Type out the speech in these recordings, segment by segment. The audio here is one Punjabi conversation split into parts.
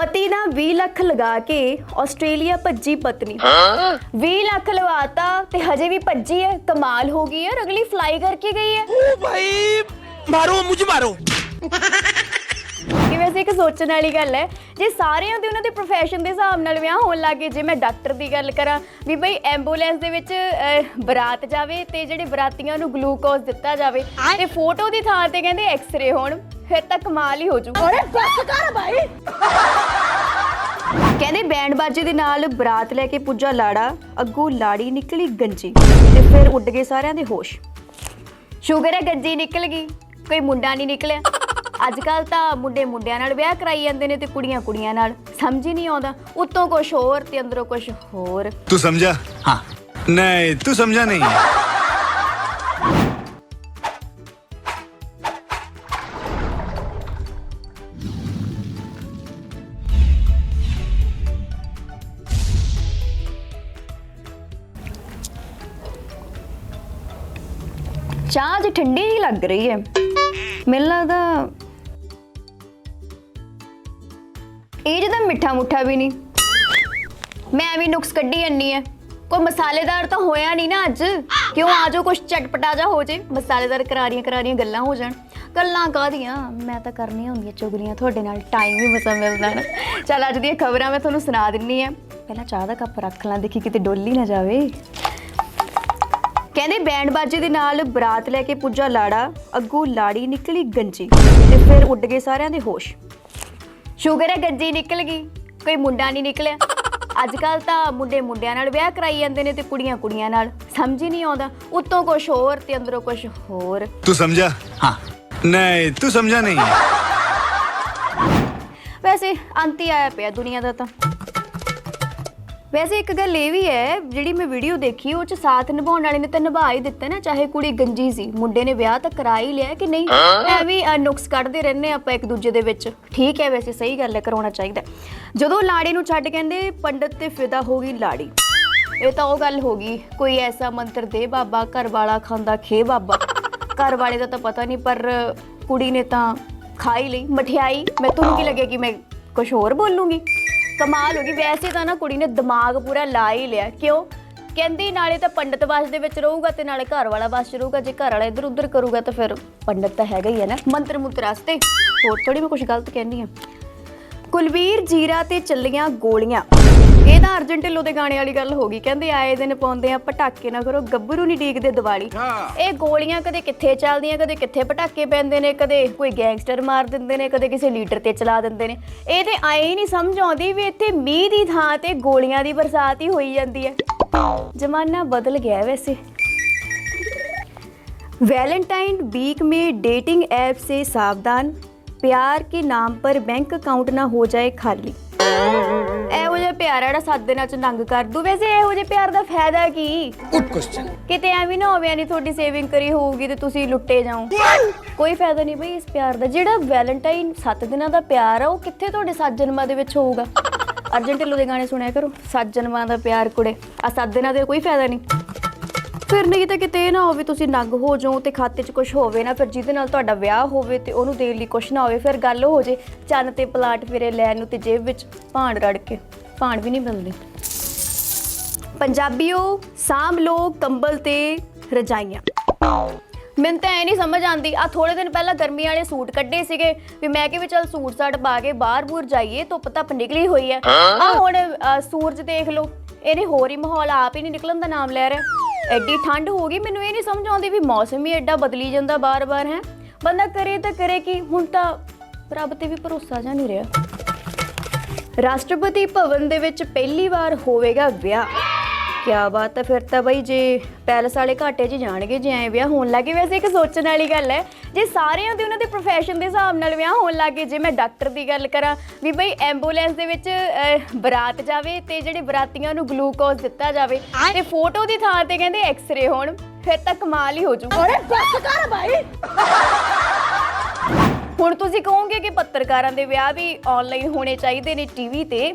ਪਤੀ ਨਾ 20 ਲੱਖ ਲਗਾ ਕੇ ਆਸਟ੍ਰੇਲੀਆ ਭੱਜੀ ਪਤਨੀ। 20 ਲੱਖ ਲਵਾਤਾ ਤੇ ਹਜੇ ਵੀ ਭੱਜੀ ਹੈ ਕਮਾਲ ਹੋ ਗਈ ਹੈ ਅਗਲੀ ਫਲਾਈ ਕਰਕੇ ਗਈ ਹੈ। ਓ ਭਾਈ ਮਾਰੋ ਮੁਝ ਮਾਰੋ। ਇਹ ਵੈਸੇ ਇੱਕ ਸੋਚਣ ਵਾਲੀ ਗੱਲ ਹੈ ਜੇ ਸਾਰਿਆਂ ਦੇ ਉਹਨਾਂ ਦੇ profession ਦੇ ਹਿਸਾਬ ਨਾਲ ਵਿਆਹ ਹੋਣ ਲੱਗੇ ਜੇ ਮੈਂ ਡਾਕਟਰ ਦੀ ਗੱਲ ਕਰਾਂ ਵੀ ਬਈ ਐਂਬੂਲੈਂਸ ਦੇ ਵਿੱਚ ਬਰਾਤ ਜਾਵੇ ਤੇ ਜਿਹੜੇ ਬਰਾਤੀਆਂ ਨੂੰ ਗਲੂਕੋਜ਼ ਦਿੱਤਾ ਜਾਵੇ ਤੇ ਫੋਟੋ ਦੀ ਥਾਂ ਤੇ ਕਹਿੰਦੇ ਐਕਸ-ਰੇ ਹੋਣ। ਫਿਰ ਤਾਂ ਕਮਾਲ ਹੀ ਹੋ ਜੂ। ਓਏ ਬੱਸ ਕਰ ਭਾਈ ਕਹਿੰਦੇ ਬੈਂਡ ਬਾਜੇ ਦੇ ਨਾਲ ਬਰਾਤ ਲੈ ਕੇ ਪੁੱਜਾ ਲਾੜਾ ਅੱਗੋਂ ਲਾੜੀ ਨਿਕਲੀ ਗੰਜੀ ਤੇ ਫਿਰ ਉੱਡ ਗਏ ਸਾਰਿਆਂ ਦੇ ਹੋਸ਼। ਸ਼ੂਗਰ ਹੈ ਗੰਜੀ ਨਿਕਲ ਗਈ ਕੋਈ ਮੁੰਡਾ ਨਹੀਂ ਨਿਕਲਿਆ। ਅੱਜ ਕੱਲ ਤਾਂ ਮੁੰਡੇ ਮੁੰਡਿਆਂ ਨਾਲ ਵਿਆਹ ਕਰਾਈ ਜਾਂਦੇ ਨੇ ਤੇ ਕੁੜੀਆਂ ਕੁੜੀਆਂ ਨਾਲ। ਸਮਝ ਹੀ ਨਹੀਂ ਆਉਂਦਾ ਉਤੋਂ ਕੁਝ ਹੋਰ ਤੇ ਅੰਦਰੋਂ ਕੁਝ ਹੋਰ। ਤੂੰ ਸਮਝਾ? ਹਾਂ। ਨਹੀਂ ਤੂੰ ਸਮਝਾ ਨਹੀਂ। ਚਾਹ ਅੱਜ ਠੰਡੀ ਹੀ ਲੱਗ ਰਹੀ ਹੈ। ਮੈਨੂੰ ਲੱਗਦਾ ਇਹ ਜਿਹਦਾ ਮਿੱਠਾ ਮੁੱਠਾ ਵੀ ਨਹੀਂ। ਮੈਂ ਵੀ ਨੁਕਸ ਕੱਢੀ ਜੰਨੀ ਹੈ। ਕੋਈ ਮਸਾਲੇਦਾਰ ਤਾਂ ਹੋਇਆ ਨਹੀਂ ਨਾ ਅੱਜ। ਕਿਉਂ ਆਜੋ ਕੁਛ ਚਟਪਟਾ ਜਾ ਹੋ ਜੇ। ਮਸਾਲੇਦਾਰ ਕਰਾਰੀਆਂ ਕਰਾਰੀਆਂ ਗੱਲਾਂ ਹੋ ਜਾਣ। ਗੱਲਾਂ ਕਾਹਦੀਆਂ? ਮੈਂ ਤਾਂ ਕਰਨੀਆਂ ਹੁੰਦੀਆਂ ਚੁਗਲੀਆਂ। ਤੁਹਾਡੇ ਨਾਲ ਟਾਈਮ ਵੀ ਮਸਾ ਮਿਲਦਾ ਨਾ। ਚੱਲ ਅੱਜ ਦੀਆਂ ਖਬਰਾਂ ਮੈਂ ਤੁਹਾਨੂੰ ਸੁਣਾ ਦਿੰਨੀ ਆ ਪਹਿਲਾਂ ਚਾਹ ਦਾ ਕੱਪ ਰੱਖ ਲਾਂ। ਦੇਖੀ ਕਿਤੇ ਡੋਲੀ ਨਾ ਜਾਵੇ। ਕਹਿੰਦੇ ਬੈਂਡ ਬਾਜੇ ਦੇ ਨਾਲ ਬਰਾਤ ਲੈ ਕੇ ਪੁੱਜਾ ਲਾੜਾ ਅੱਗੋਂ ਲਾੜੀ ਨਿਕਲੀ ਗੰਜੀ ਤੇ ਫਿਰ ਉੱਡ ਗਏ ਸਾਰਿਆਂ ਦੇ ਹੋਸ਼। ਸ਼ੂਗਰ ਹੈ ਗੰਜੀ ਨਿਕਲ ਗਈ ਕੋਈ ਮੁੰਡਾ ਨਹੀਂ ਨਿਕਲਿਆ। ਅੱਜ ਕੱਲ ਤਾਂ ਮੁੰਡੇ ਮੁੰਡਿਆਂ ਨਾਲ ਵਿਆਹ ਕਰਾਈ ਜਾਂਦੇ ਨੇ ਤੇ ਕੁੜੀਆਂ ਕੁੜੀਆਂ ਨਾਲ। ਸਮਝ ਹੀ ਨਹੀਂ ਆਉਂਦਾ ਉੱਤੋਂ ਕੁਝ ਹੋਰ ਤੇ ਅੰਦਰੋਂ ਕੁਝ ਹੋਰ। ਤੂੰ ਸਮਝਾ? ਹਾਂ। ਨਹੀਂ ਤੂੰ ਸਮਝਾ ਨਹੀਂ। ਵੈਸੇ ਅੰਤ ਹੀ ਆਇਆ ਪਿਆ ਦੁਨੀਆ ਦਾ ਤਾਂ। ਵੈਸੇ ਇੱਕ ਗੱਲ ਇਹ ਵੀ ਹੈ ਜਿਹੜੀ ਮੈਂ ਵੀਡੀਓ ਦੇਖੀ ਉਹ ਚ ਸਾਥ ਨਿਭਾਉਣ ਵਾਲੇ ਨੇ ਤਾਂ ਨਿਭਾ ਹੀ ਦਿੱਤਾ ਨਾ ਚਾਹੇ ਕੁੜੀ ਗੰਜੀ ਸੀ। ਮੁੰਡੇ ਨੇ ਵਿਆਹ ਤਾਂ ਕਰਾ ਹੀ ਲਿਆ ਕਿ ਨਹੀਂ? ਐਵੇਂ ਅ, ਨੁਕਸ ਕੱਢਦੇ ਰਹਿੰਦੇ ਆਪਾਂ ਇੱਕ ਦੂਜੇ ਦੇ ਵਿੱਚ। ਠੀਕ ਹੈ ਵੈਸੇ ਸਹੀ ਗੱਲ ਹੈ ਕਰਾਉਣਾ ਚਾਹੀਦਾ ਜਦੋਂ ਲਾੜੇ ਨੂੰ ਛੱਡ ਕਹਿੰਦੇ ਪੰਡਤ ਤੇ ਫਿਦਾ ਹੋ ਗਈ ਲਾੜੀ। ਇਹ ਤਾਂ ਉਹ ਗੱਲ ਹੋ ਗਈ ਕੋਈ ਐਸਾ ਮੰਤਰ ਦੇ ਬਾਬਾ ਘਰ ਵਾਲਾ ਖਾਂਦਾ ਖੇ ਬਾਬਾ। ਘਰ ਵਾਲੇ ਦਾ ਤਾਂ ਪਤਾ ਨਹੀਂ ਪਰ ਕੁੜੀ ਨੇ ਤਾਂ ਖਾ ਹੀ ਲਈ ਮਠਿਆਈ। ਮੈਂ ਤੁਹਾਨੂੰ ਕੀ ਲੱਗਿਆ ਕਿ ਮੈਂ ਕੁਝ ਹੋਰ ਬੋਲੂੰਗੀ? ਕਮਾਲ ਹੋ ਗਈ। ਵੈਸੇ ਤਾਂ ਨਾ ਕੁੜੀ ਨੇ ਦਿਮਾਗ ਪੂਰਾ ਲਾ ਹੀ ਲਿਆ। ਕਿਉਂ? ਕਹਿੰਦੀ ਨਾਲੇ ਤਾਂ ਪੰਡਤ ਵਾਸ ਦੇ ਵਿੱਚ ਰਹੂਗਾ ਤੇ ਨਾਲੇ ਘਰ ਵਾਲਾ ਵਾਸ ਚ ਰਹੂਗਾ। ਜੇ ਘਰ ਵਾਲਾ ਇੱਧਰ ਉੱਧਰ ਕਰੂਗਾ ਤਾਂ ਫਿਰ ਪੰਡਤ ਤਾਂ ਹੈਗਾ ਹੀ ਹੈ ਨਾ। ਮੰਤਰ ਮੁੰਤਰ ਵਾਸਤੇ। ਹੋਰ ਥੋੜੀ ਮੈਂ ਕੁਝ ਗਲਤ ਕਹਿੰਦੀ ਆ ਕੁਲਵੀਰ ਜੀਰਾ ਤੇ ਚੱਲੀਆਂ ਗੋਲੀਆਂ। ਇਹ ਤਾਂ ਅਰਜਨ ਢਿੱਲੋਂ ਦੇ ਗਾਣੇ ਵਾਲੀ ਗੱਲ ਹੋ ਗਈ ਕਹਿੰਦੇ ਆਏ ਦਿਨ ਪਾਉਂਦੇ ਆ ਪਟਾਕੇ ਨਾ ਕਰੋ ਗੱਭਰੂ ਨਹੀਂ ਡੀਕਦੇ ਦੀਵਾਲੀ ਇਹ ਗੋਲੀਆਂ ਕਦੇ ਕਿੱਥੇ ਚੱਲਦੀਆਂ ਕਦੇ ਕਿੱਥੇ ਪਟਾਕੇ ਪੈਂਦੇ ਨੇ ਕਦੇ ਕੋਈ ਗੈਂਗਸਟਰ ਮਾਰ ਦਿੰਦੇ ਨੇ ਕਦੇ ਕਿਸੇ ਲੀਡਰ ਤੇ ਚਲਾ ਦਿੰਦੇ ਨੇ ਇਹ ਤੇ ਆਏ ਹੀ ਨਹੀਂ ਸਮਝ ਆਉਂਦੀ ਵੀ ਇੱਥੇ ਮੀਂਹ ਦੀ ਥਾਂ ਤੇ ਗੋਲੀਆਂ ਦੀ ਬਰਸਾਤ ਹੀ ਹੋਈ ਜਾਂਦੀ ਹੈ ਜ਼ਮਾਨਾ ਬਦਲ ਗਿਆ ਹੈ ਵੈਸੇ वैलेंटाइन वीक में डेटिंग ऐप से सावधान प्यार के नाम पर बैंक अकाउंट ना हो जाए खाली ਇਹੋ ਜਿਹਾ ਪਿਆਰ ਆ ਸੱਤ ਦਿਨਾਂ ਚ ਨੰਗ ਕਰ ਦੂ। ਵੈਸੇ ਇਹੋ ਜਿਹੇ ਪਿਆਰ ਦਾ ਫਾਇਦਾ ਕੀ? ਗੁੱਡ ਕੁਐਸਚਨ ਕਿਤੇ ਐਵੇਂ ਨਾ ਹੋਵੇ ਯਾਨੀ ਤੁਹਾਡੀ ਸੇਵਿੰਗ ਕਰੀ ਹੋਊਗੀ ਤੇ ਤੁਸੀਂ ਲੁੱਟੇ ਜਾਓ। ਕੋਈ ਫਾਇਦਾ ਨਹੀਂ ਬਈ ਇਸ ਪਿਆਰ ਦਾ। ਜਿਹੜਾ ਵੈਲੈਂਟਾਈਨ ਸੱਤ ਦਿਨਾਂ ਦਾ ਪਿਆਰ ਆ ਉਹ ਕਿੱਥੇ ਤੁਹਾਡੇ ਸੱਤ ਜਨਮਾਂ ਦੇ ਵਿੱਚ ਹੋਊਗਾ? ਅਰਜਨ ਢਿੱਲੋਂ ਦੇ ਗਾਣੇ ਸੁਣਿਆ ਕਰੋ। ਸੱਤ ਜਨਮਾਂ ਦਾ ਪਿਆਰ ਕੁੜੇ। ਆ ਸੱਤ ਦਿਨਾਂ ਦੇ ਕੋਈ ਫਾਇਦਾ ਨਹੀਂ। ਫਿਰ ਨਹੀਂ ਤਾਂ ਕਿਤੇ ਇਹ ਨਾ ਹੋਵੇ ਤੁਸੀਂ ਨੰਗ ਹੋ ਜਾਓ ਤੇ ਖਾਤੇ 'ਚ ਕੁਝ ਹੋਵੇ ਨਾ ਫਿਰ ਜਿਹਦੇ ਨਾਲ ਤੁਹਾਡਾ ਵਿਆਹ ਹੋਵੇ ਤੇ ਉਹਨੂੰ ਦੇਣ ਲਈ ਕੁਝ ਨਾ ਹੋਵੇ ਫਿਰ ਗੱਲ ਹੋ ਜੇ ਚੰਨ ਤੇ ਪਲਾਟ ਫਿਰੇ ਲੈਣ ਨੂੰ ਤੇ ਜੇਬ ਵਿੱਚ ਭਾਂਡ ਰੜ ਕੇ ਭਾਂਡ ਵੀ ਨਹੀਂ ਮਿਲਦੇ। ਪੰਜਾਬੀਓ ਸਾਂਭ ਲੋ ਕੰਬਲ ਤੇ ਰਜਾਈਆਂ। ਮੈਨੂੰ ਤਾਂ ਐ ਨਹੀਂ ਸਮਝ ਆਂਦੀ ਆ ਥੋੜੇ ਦਿਨ ਪਹਿਲਾਂ ਗਰਮੀ ਵਾਲੇ ਸੂਟ ਕੱਢੇ ਸੀਗੇ ਵੀ ਮੈਂ ਕਿ ਵੀ ਚੱਲ ਸੂਟ ਸਾਟ ਪਾ ਕੇ ਬਾਹਰ ਬੂਰ ਜਾਈਏ ਧੁੱਪ ਧੱਪ ਨਿਕਲੀ ਹੋਈ ਐ ਆ ਹੁਣ ਅ, ਸੂਰਜ ਦੇਖ ਲਓ ਇਹਨੇ ਹੋਰ ਹੀ ਮਾਹੌਲ ਆਪ ਹੀ ਨਹੀਂ ਨਿਕਲਣ ਦਾ ਨਾਮ ਲੈ ਰਿਹਾ। ਐਡੀ ਠੰਡ ਹੋ ਗਈ, ਮੈਨੂੰ ਇਹ ਨਹੀਂ ਸਮਝ ਆਉਂਦੀ ਵੀ ਮੌਸਮ ਹੀ ਐਡਾ ਬਦਲੀ ਜਾਂਦਾ ਬਾਰ-ਬਾਰ, ਹੈ। ਬੰਦਾ ਕਰੇ ਤਾਂ ਕਰੇ ਕੀ, ਹੁਣ ਤਾਂ ਰੱਬ ਤੇ ਵੀ ਭਰੋਸਾ ਜਾਂ ਨਹੀਂ ਰਿਹਾ। ਰਾਸ਼ਟਰਪਤੀ ਭਵਨ ਦੇ ਵਿੱਚ ਪਹਿਲੀ ਵਾਰ ਹੋਵੇਗਾ ਵਿਆਹ। ਕਿਆ ਬਾਤ ਹੈ ਫਿਰ ਤਾਂ ਬਈ ਜੇ ਪੈਲਸ ਵਾਲੇ ਘਾਟੇ 'ਚ ਜਾਣਗੇ ਜੇ ਐ ਵਿਆਹ ਹੋਣ ਲੱਗੇ ਵੈਸੇ ਇੱਕ ਸੋਚਣ ਵਾਲੀ ਗੱਲ ਹੈ ਜੇ ਸਾਰਿਆਂ ਦੇ ਉਹਨਾਂ ਦੇ profession ਦੇ ਹਿਸਾਬ ਨਾਲ ਵਿਆਹ ਹੋਣ ਲੱਗੇ ਜੇ ਮੈਂ ਡਾਕਟਰ ਦੀ ਗੱਲ ਕਰਾਂ ਵੀ ਬਈ ਐਂਬੂਲੈਂਸ ਦੇ ਵਿੱਚ ਅਹ, ਬਰਾਤ ਜਾਵੇ ਤੇ ਜਿਹੜੇ ਬਰਾਤੀਆਂ ਨੂੰ ਗਲੂਕੋਜ਼ ਦਿੱਤਾ ਜਾਵੇ ਤੇ ਫੋਟੋ ਦੀ ਥਾਂ ਤੇ ਕਹਿੰਦੇ ਐਕਸ-ਰੇ ਹੋਣ ਫਿਰ ਤਾਂ ਕਮਾਲ ਹੀ ਹੋ ਜੂ। ਅਰੇ ਬਸ ਕਰ ਭਾਈ ਹੁਣ ਤੁਸੀਂ ਕਹੋਗੇ ਕਿ ਪੱਤਰਕਾਰਾਂ ਦੇ ਵਿਆਹ ਵੀ ਆਨਲਾਈਨ ਹੋਣੇ ਚਾਹੀਦੇ ਨੇ ਟੀਵੀ ਤੇ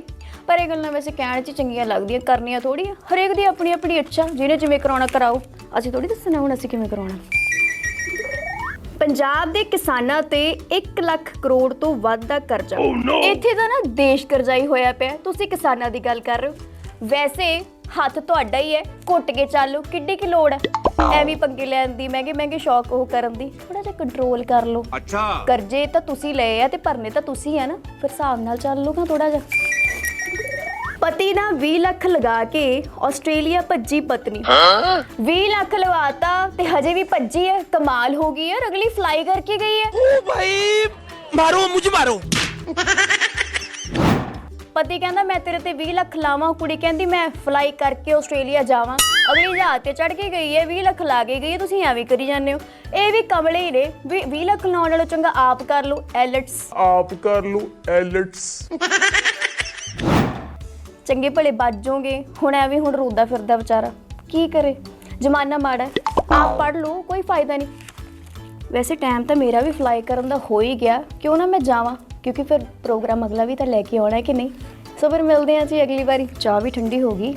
ਪਰ ਇਹ ਗੱਲਾਂ ਵੈਸੇ ਕਹਿਣ 'ਚ ਚੰਗੀਆਂ ਲੱਗਦੀਆਂ ਕਰਨੀਆਂ ਥੋੜੀ ਆ ਹਰੇਕ ਦੀ ਆਪਣੀ ਆਪਣੀ ਇੱਛਾ ਜਿਹਨੇ ਜਿਵੇਂ ਕਰਾਉਣਾ ਕਰਾਓ। ਅਸੀਂ ਥੋੜੀ ਦੱਸਣਾ ਹੁਣ ਅਸੀਂ ਕਿਵੇਂ ਕਰਾਉਣਾ। ਪੰਜਾਬ ਦੇ ਕਿਸਾਨਾਂ ਤੇ 1 ਲੱਖ ਕਰੋੜ ਤੋਂ ਵੱਧ ਦਾ ਕਰਜ਼ਾ। oh, ਇੱਥੇ ਤਾਂ ਨਾ ਦੇਸ਼ ਕਰਜ਼ਾਈ ਹੋਇਆ ਪਿਆ। ਤੁਸੀਂ ਕਿਸਾਨਾਂ ਦੀ ਗੱਲ ਕਰ ਰਹੇ ਹੋ। ਵੈਸੇ ਹੱਥ ਤੁਹਾਡਾ ਹੀ ਹੈ। ਘੁੱਟ ਕੇ ਚਾਲੋ ਕਿੱਡੀ ਕੀ ਲੋੜ ਹੈ? ਐਵੇਂ ਪੰਗੇ ਲੈਣ ਦੀ ਮਹਿੰਗੇ ਮਹਿੰਗੇ ਸ਼ੌਕ ਉਹ ਕਰਨ ਦੀ। ਥੋੜਾ ਜਿਹਾ ਕੰਟਰੋਲ ਕਰ ਲਓ। ਅੱਛਾ। ਕਰਜ਼ੇ ਤਾਂ ਤੁਸੀਂ ਲਏ ਆ ਤੇ ਭਰਨੇ ਤਾਂ ਤੁਸੀਂ ਆ ਨਾ। ਫਿਰ ਹਿਸਾਬ ਨਾਲ ਚੱਲ ਲਓ ਥੋੜਾ ਜਿਹਾ। ਪਤੀ ਨਾ 20 ਲੱਖ ਲਗਾ ਕੇ ਆਸਟ੍ਰੇਲੀਆ ਭੱਜੀ ਪਤਨੀ 20 ਲੱਖ ਲਵਾਤਾ ਤੇ ਹਜੇ ਵੀ ਭੱਜੀ ਹੈ ਕਮਾਲ ਹੋ ਗਈ ਯਾਰ ਅਗਲੀ ਫਲਾਈ ਕਰਕੇ ਗਈ ਹੈ ओ भाई मारो मुझे मारो ਪਤੀ ਕਹਿੰਦਾ ਮੈਂ ਤੇਰੇ ਤੇ 20 ਲੱਖ ਲਾਵਾਂ ਕੁੜੀ ਕਹਿੰਦੀ ਮੈਂ ਫਲਾਈ ਕਰਕੇ ਆਸਟ੍ਰੇਲੀਆ ਜਾਵਾਂ ਅਗਲੀ ਜਹਾਜ਼ ਤੇ ਚੜ ਕੇ ਗਈ ਹੈ 20 ਲੱਖ ਲਾ ਕੇ ਗਈ ਹੈ ਤੁਸੀਂ ਐਵੇਂ ਕਰੀ ਜਾਂਦੇ ਹੋ ਇਹ ਵੀ ਕਮਲੇ ਹੀ ਨੇ ਵੀ 20 ਲੱਖ ਲਾਉਣ ਨਾਲੋਂ ਚੰਗਾ ਆਪ ਕਰ ਲਓ ਐਲਟਸ ਆਪ ਕਰ ਲਓ ਐਲਟਸ ਚੰਗੇ ਭਲੇ ਬਚ ਜਾਓਗੇ। ਹੁਣ ਐਵੇਂ ਹੁਣ ਰੋਦਾ ਫਿਰਦਾ ਵਿਚਾਰਾ। ਕੀ ਕਰੇ? ਜ਼ਮਾਨਾ ਮਾੜਾ ਹੈ। ਆਪ ਪੜ ਲਓ ਕੋਈ ਫਾਇਦਾ ਨਹੀਂ। ਵੈਸੇ ਟਾਈਮ ਤਾਂ ਮੇਰਾ ਵੀ ਫਲਾਈ ਕਰਨ ਦਾ ਹੋ ਹੀ ਗਿਆ। ਕਿਉਂ ਨਾ ਮੈਂ ਜਾਵਾਂ? ਕਿਉਂਕਿ ਫਿਰ ਪ੍ਰੋਗਰਾਮ ਅਗਲਾ ਵੀ ਤਾਂ ਲੈ ਕੇ ਆਉਣਾ ਹੈ ਕਿ ਨਹੀਂ? ਸੋ ਫਿਰ ਮਿਲਦੇ ਹਾਂ ਜੀ ਅਗਲੀ ਵਾਰੀ। ਚਾਹ ਵੀ ਠੰਡੀ ਹੋ ਗਈ।